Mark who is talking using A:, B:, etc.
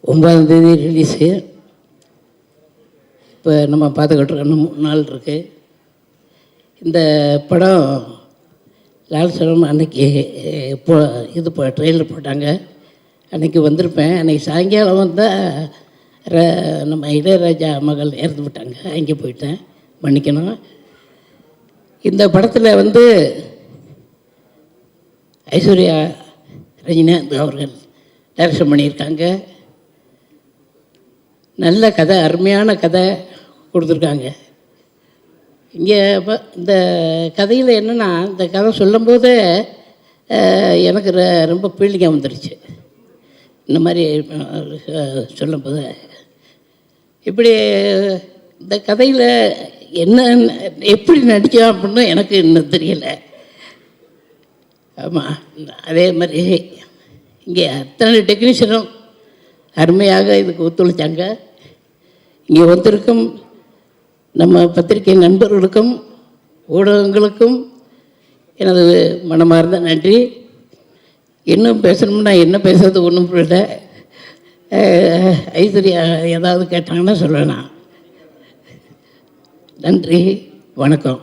A: ஒன்பதாம் தேதி ரிலீஸு இப்போ நம்ம பார்த்துக்கிட்டு இருக்கோம். இன்னும் மூணு நாள் இருக்குது இந்த படம் லால் சலம் அன்னைக்கு இப்போ இது இப்போ ட்ரெயிலர் போட்டாங்க. அன்னைக்கு வந்திருப்பேன். அன்றைக்கி சாயங்காலம் வந்தால் ர- நம்ம இளையராஜா மகள் இறந்து விட்டாங்க. அங்கே போயிட்டேன். மன்னிக்கணும். இந்த படத்தில் வந்து ஐஸ்வர்யா ரஜினிகாந்த் அவர்கள் டைரக்ஷன் பண்ணியிருக்காங்க. நல்ல கதை அருமையான கதை கொடுத்துருக்காங்க. இங்கே இப்போ இந்த கதையில் என்னென்னா இந்த கதை சொல்லும்போது எனக்கு ர- ரொம்ப பீலிங்காக வந்துடுச்சு இந்த மாதிரி சொல்லும்போது. இப்படி இந்த கதையில் என்ன எப்படி நடித்தோம் அப்படின்னு எனக்கு இன்னும் தெரியலை. ஆமாம் அதே மாதிரி இங்கே அத்தனை டெக்னீஷியனும் அருமையாக இதுக்கு ஒத்துழைச்சாங்க. இங்கே வந்திருக்கும் நம்ம பத்திரிகை நண்பர்களுக்கும் ஊடகங்களுக்கும் எனது மனமார்ந்த நன்றி. இன்னும் பேசணும்னா என்ன பேசுறது ஒன்றும் புரியல. ஐஸ்வர்யா ஏதாவது கேட்டாங்கன்னா சொல்லலாம். நன்றி வணக்கம்.